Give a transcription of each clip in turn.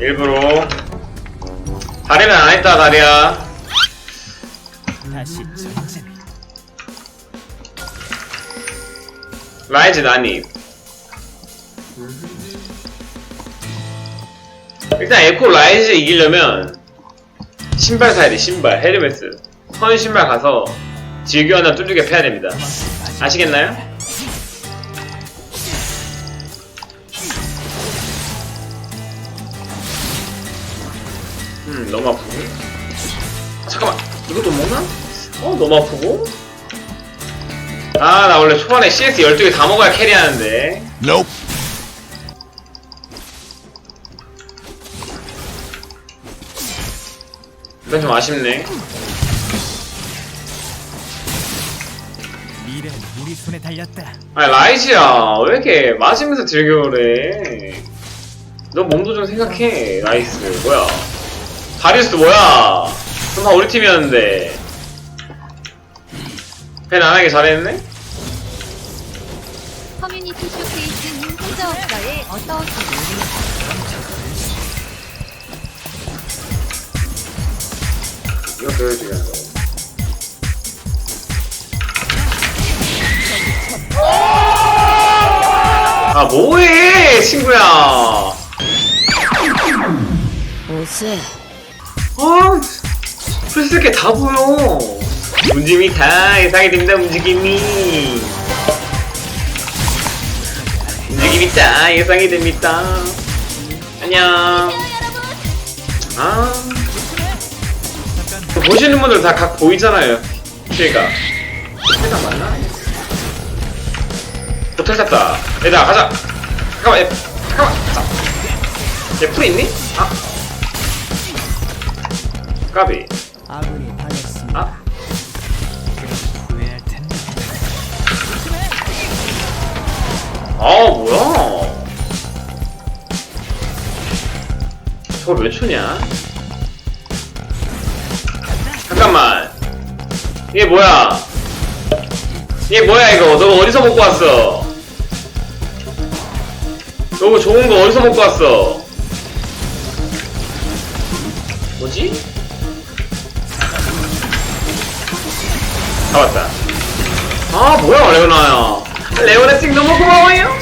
일부러. 다리는 안 했다 다리야. 라이즈 난입 일단 에코 라이즈 이기려면 신발 사야 돼 신발. 헤르메스. 선 신발 가서 질교 하나 뚫리게 패야 됩니다. 아시겠나요? 음 너무 아프고. 아, 잠깐만. 이것도 먹나? 어 너무 아프고. 아 나 원래 초반에 CS 12개 다 먹어야 캐리하는데. Nope. 이건 좀 아쉽네. 미래는 우리 손에 달렸다. 아니 라이즈야 왜 이렇게 맞으면서 즐겨오래? 너 몸도 좀 생각해 나이스. 뭐야 다리우스 뭐야? 그럼 다 우리 팀이었는데. 벤 안하게 잘했네? 커뮤니티 쇼케이스는 혼자 없어의 어떠신지 이거 보여주겠어 아 뭐해 친구야? 오세 아, 풀스게 다 보여. 움직임이 다 예상이 됩니다, 움직임이. 움직임이 다 예상이 됩니다. 안녕. 아. 보시는 분들 다 각 보이잖아요. 피해가. 피해가 맞나? 호텔 탔다. 얘들아, 가자. 잠깐만, 얘, 잠깐만. 자. 얘풀 있니? 아. 까비. 아군이 당했습니다. 아. 아 뭐야? 저걸 왜 추냐? 잠깐만. 이게 뭐야? 이게 뭐야 이거? 너 어디서 먹고 왔어? 너거 좋은 거 어디서 먹고 왔어? 뭐지? 잡았다. 아 뭐야 레오나야. 레오나 찡 너무 고마워요.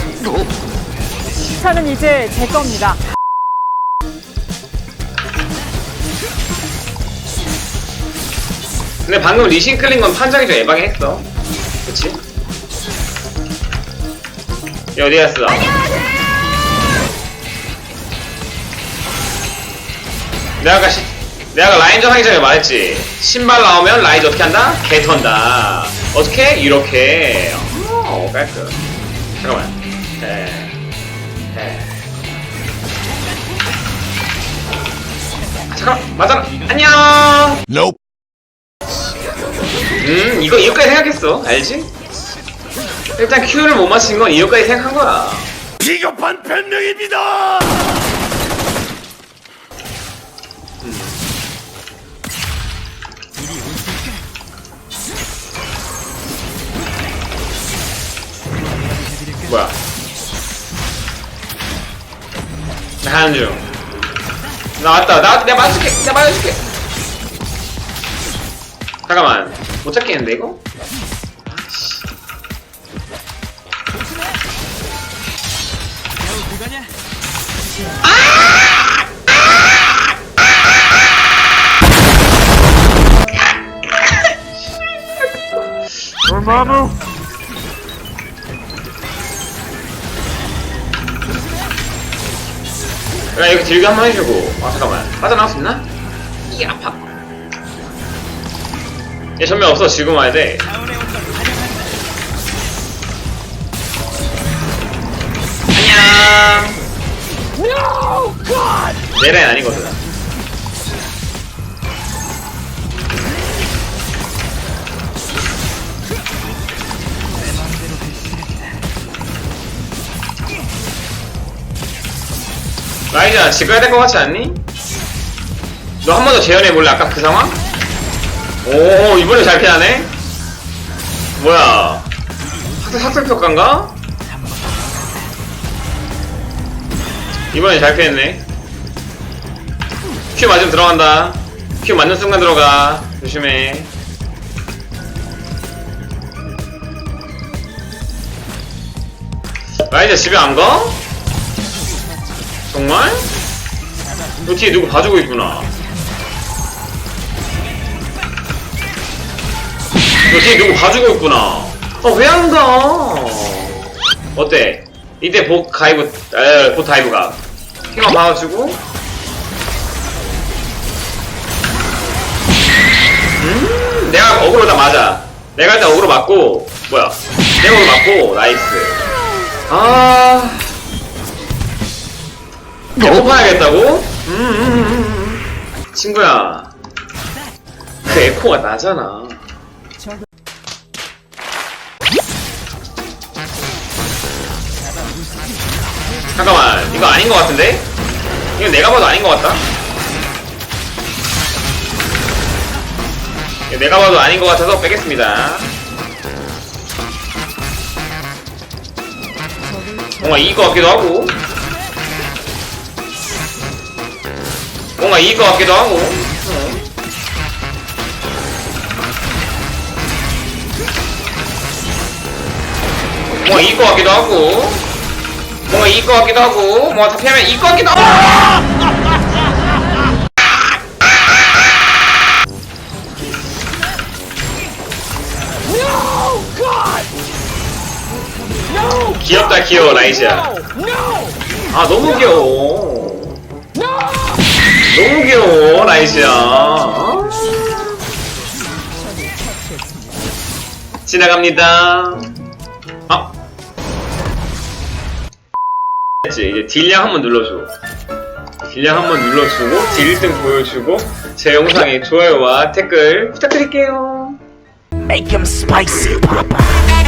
차는 이제 제 겁니다. 근데 방금 리신 클린 건 판정이 좀 애방했어. 그치? 얘 어디 갔어? 내가 아까 시, 내가 라인전 하기 전에 말했지. 신발 나오면 라이즈 어떻게 한다? 개 턴다. 어떻게? 이렇게. 어, 깔끔. 잠깐만. 에, 에. 아, 잠깐, 맞아. 안녕. Nope. 음 이거 이거까지 생각했어 알지? 일단 Q를 못 맞힌 건 이거까지 생각한 거야 비겁한 변명입니다. 뭐야? 나 하는 중 나왔다. 나 내가 맞아줄게. 내가 맞아줄게. 잠깐만. 못 잡겠는데 이거? 겨우 야 이거 딜교 한번 해주고. 아 잠깐만. 빠져나올 수 있나? 이 아파. 얘 전면 없어. 지금 와야 돼. 안녕. 내 라인 아니거든 라이자 집 가야 될 것 같지 않니? 너 한 번 더 재현해 볼래? 아까 그 상황? 오 이번에 잘 피하네? 뭐야 학생 학생 평가인가? 이번에 잘 피했네 큐 맞으면 들어간다. 큐 맞는 순간 들어가. 조심해. 라이자 집에 안 가? 정말? 너 뒤에 누구 봐주고 있구나. 너 뒤에 누구 봐주고 있구나. 어, 왜안 가? 어때? 이때 복 가이브, 에, 복 다이브 가. 힘만 봐가지고. 음, 내가 어그로 다 맞아. 내가 일단 어그로 맞고, 뭐야. 내가 어그로 맞고, 나이스. 아. 에코 파야겠다고? 음, 음, 음, 음. 친구야. 그 에코가 나잖아. 잠깐만, 이거 아닌 것 같은데? 이거 내가 봐도 아닌 것 같다? 내가 봐도 아닌 것 같아서 빼겠습니다. 뭔가 이길 것 같기도 하고. 뭔가 이길 것 같기도 하고. 어. 뭔가 이길 것 같기도 하고. 뭔가 이길 것 같기도 하고. 뭔가 다 피하면 이길 것 같기도 하고. 귀엽다 귀여워 라이즈야. 아 너무 귀여워. 아. 지나갑니다. 아. 했지 이제 딜량 한번 눌러줘. 딜량 한번 눌러주고 딜 1등 보여주고 제 영상에 좋아요와 댓글 부탁드릴게요. Make him spicy, Papa.